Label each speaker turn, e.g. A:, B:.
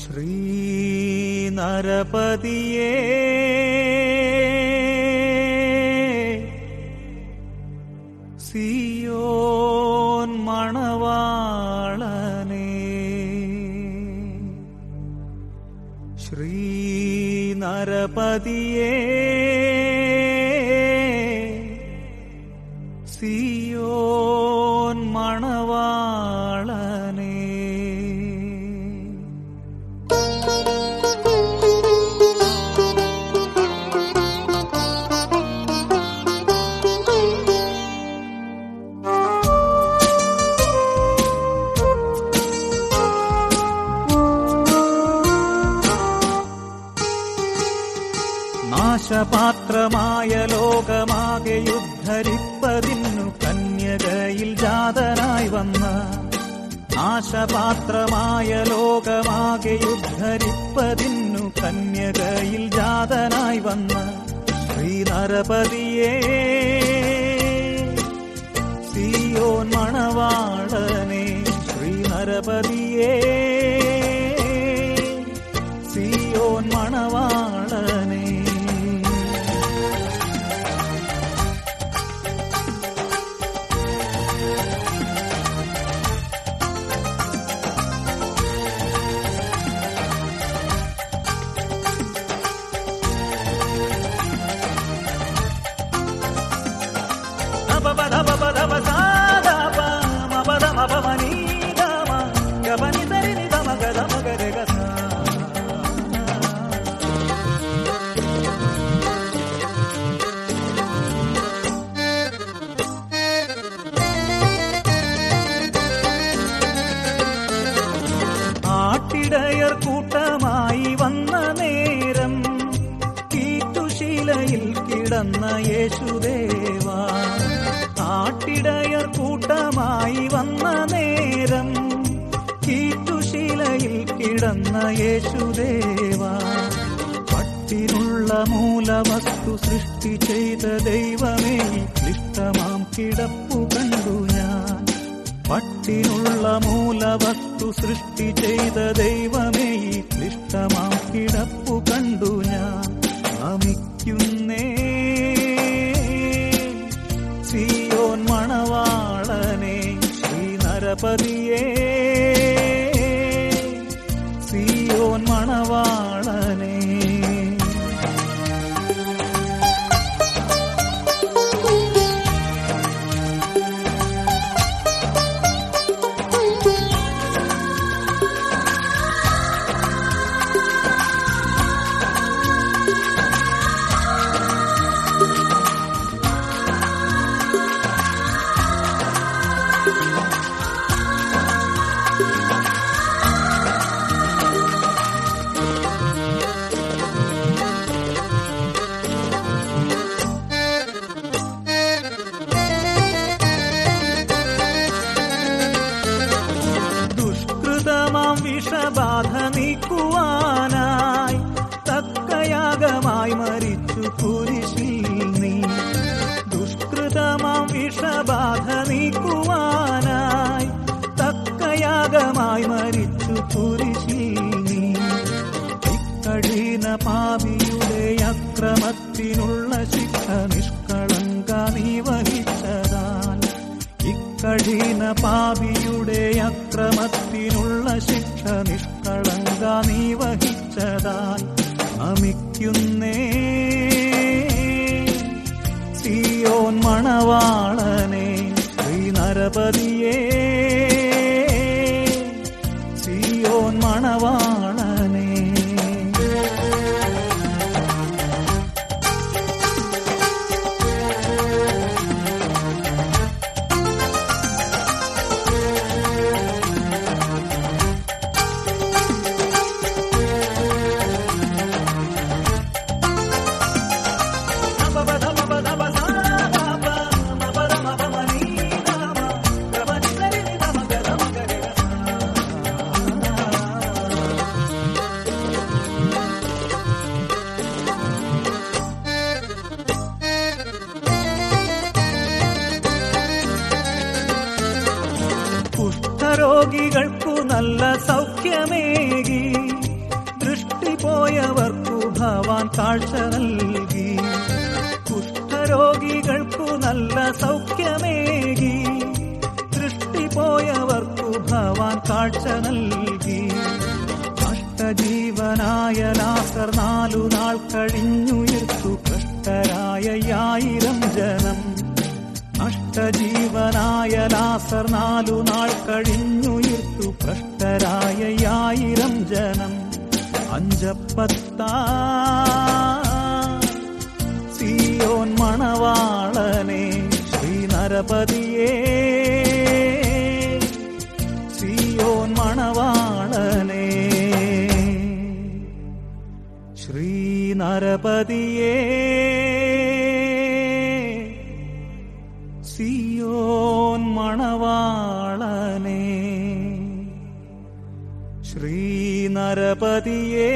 A: ശ്രീനരപതിയേ. സിയോൻ മണവാളനേ. ശ്രീനരപതിയേ. നാശപാത്രമായ ലോകമാകെ യുദ്ധരിപ്പതിന്നു കന്യകയിൽ ജാതനായി വന്ന നാശപാത്രമായ ലോകമാകെ യുദ്ധരിപ്പതിന്നു കന്യകയിൽ ജാതനായി വന്ന ശ്രീനരപതിയേ സിയോൻ മണവാളനെ ശ്രീനരപതിയേ സിയോൻ മണവാളനെ യേശുദേവ. ആട്ടിടയർ കൂട്ടമായി വന്ന നേരം കീറ്റുശീലയിൽ കിടന്ന യേശുദേവ. പട്ടിനുള്ള മൂലവസ്തു സൃഷ്ടി ചെയ്ത ദൈവമേ ക്ലിഷ്ടമാം കിടപ്പു കണ്ടു ഞാൻ. പട്ടിനുള്ള മൂലവസ്തു സൃഷ്ടി ചെയ്ത ദൈവമേ ക്ലിഷ്ടമാം കിടപ്പു കണ്ടു ഞാൻ. നമിക്കുന്നേ ശ്രീനരപതിയേ ദുഷ്കൃതമാം വിഷബാധ നീക്കുവാനായി തക്കയാഗമായി മരിച്ചു കുരിശിൽ നീ ദുഷ്കൃതമാം വിഷബാധ നീക്കുവാനായി തക്കയാഗമായി മരിച്ചു നമിക്കുന്നേ സിയോൻ മണവാളനെ ശ്രീനരപതിയേ സിയോൻ കുഷ്ഠരോഗികൾക്കു നല്ല സൗഖ്യമേകി. ദൃഷ്ടി പോയവർക്കു ഭവാൻ കാഴ്ച നൽകി. കുഷ്ഠരോഗികൾക്കു നല്ല സൗഖ്യമേകി. ദൃഷ്ടി പോയവർക്കു ഭവാൻ കാഴ്ച നൽകി. അഷ്ടജീവനായ ലാസർ നാലു നാൾ കഴിഞ്ഞുയർത്തു. കഷ്ടരായ ആയിരം ജനം. അഷ്ടജീവനായ ലാസർ നാലു നാൾ കഴിഞ്ഞുയർത്തു ഭ്രഷ്ടരായ ആയിരം ജനം. അഞ്ചപ്പത്താ സിയോൻ മണവാളനെ ശ്രീനരപതിയേ. സിയോൻ മണവാളനെ ശ്രീനരപതിയേ. ശ്രീനരപതിയേ